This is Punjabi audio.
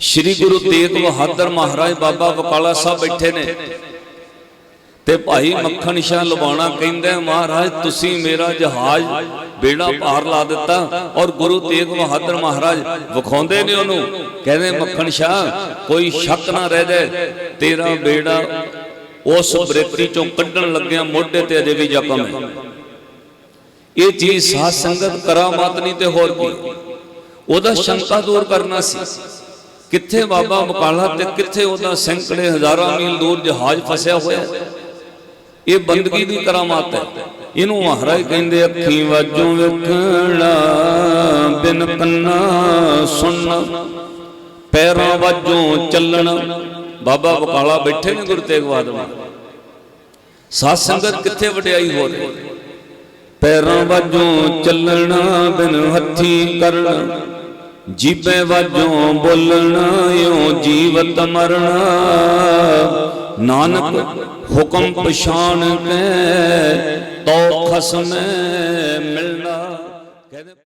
ਸ੍ਰੀ ਗੁਰੂ ਤੇਗ ਬਹਾਦਰ ਮਹਾਰਾਜ ਬਾਬਾ ਬਕਾਲਾ ਸਾਹਿਬ ਬੈਠੇ ਨੇ। ਤੇ ਭਾਈ ਮੱਖਣ ਸ਼ਾਹ ਲਵਾਣਾ ਕਹਿੰਦਾ ਮਹਾਰਾਜ, ਤੁਸੀਂ ਮੇਰਾ ਜਹਾਜ਼ ਬੇੜਾ ਪਾਰ ਲਾ ਦਿੱਤਾ ਔਰ ਗੁਰੂ ਤੇਗ ਬਹਾਦਰ ਮਹਾਰਾਜ ਵਿਖਾਉਂਦੇ ਨੇ ਉਹਨੂੰ। ਕਹਿੰਦੇ, ਮੱਖਣ ਸ਼ਾਹ ਕੋਈ ਸ਼ੱਕ ਨਾ ਰਹਿ ਜਾਏ, ਤੇਰਾ ਬੇੜਾ ਉਸ ਬ੍ਰਿਤੀ ਚੋਂ ਕੱਢਣ ਲੱਗਿਆ ਮੋਢੇ ਤੇ ਅਜੇ ਵੀ ਜ਼ਖਮ ਹੈ। ਇਹ ਚੀਜ਼ ਸਾਧ ਸੰਗਤ ਕਰਾਮਾਤ ਨਹੀਂ ਤੇ ਹੋਰ ਕੀ। ਉਹਦਾ ਸ਼ੰਕਾ ਦੂਰ ਕਰਨਾ ਸੀ। ਕਿੱਥੇ ਬਾਬਾ ਬਕਾਲਾ ਤੇ ਕਿੱਥੇ ਉਹਦਾ ਸੈਂਕੜੇ ਹਜ਼ਾਰਾਂ ਮੀਲ ਦੂਰ ਜਹਾਜ਼ ਫਸਿਆ ਹੋਇਆ। ਇਹ ਬੰਦਗੀ ਦੀ ਕਰਾਮਾਤ ਹੈ। ਇਹਨੂੰ ਮਹਾਰਾਜ ਕਹਿੰਦੇ ਅੱਖੀ ਵਾਜੋਂ ਵੇਖਣਾ ਬਿਨ ਕੰਨਾ ਸੁਣਨਾ ਪੈਰਾਂ ਵਾਜੋਂ ਚੱਲਣਾ। ਬਾਬਾ ਬਕਾਲਾ ਬੈਠੇ ਨੇ ਗੁਰੂ ਤੇਗ ਬਹਾਦਰ ਸਾਧ ਸੰਗਤ ਕਿੱਥੇ ਵਡਿਆਈ ਹੋ ਰਹੀ ਪੈਰਾਂ ਵਾਜੋਂ ਚੱਲਣਾ ਬਿਨ ਹੱਥੀ ਕਰਨਾ। ਜੀਬੇ ਵਾਜੋਂ ਬੋਲਣ ਓ ਜੀਵਤ ਮਰਣਾ ਨਾਨਕ ਹੁਕਮ ਪਛਾਣ ਕੇ ਤੋ ਖਸਮ ਮਿਲਣਾ।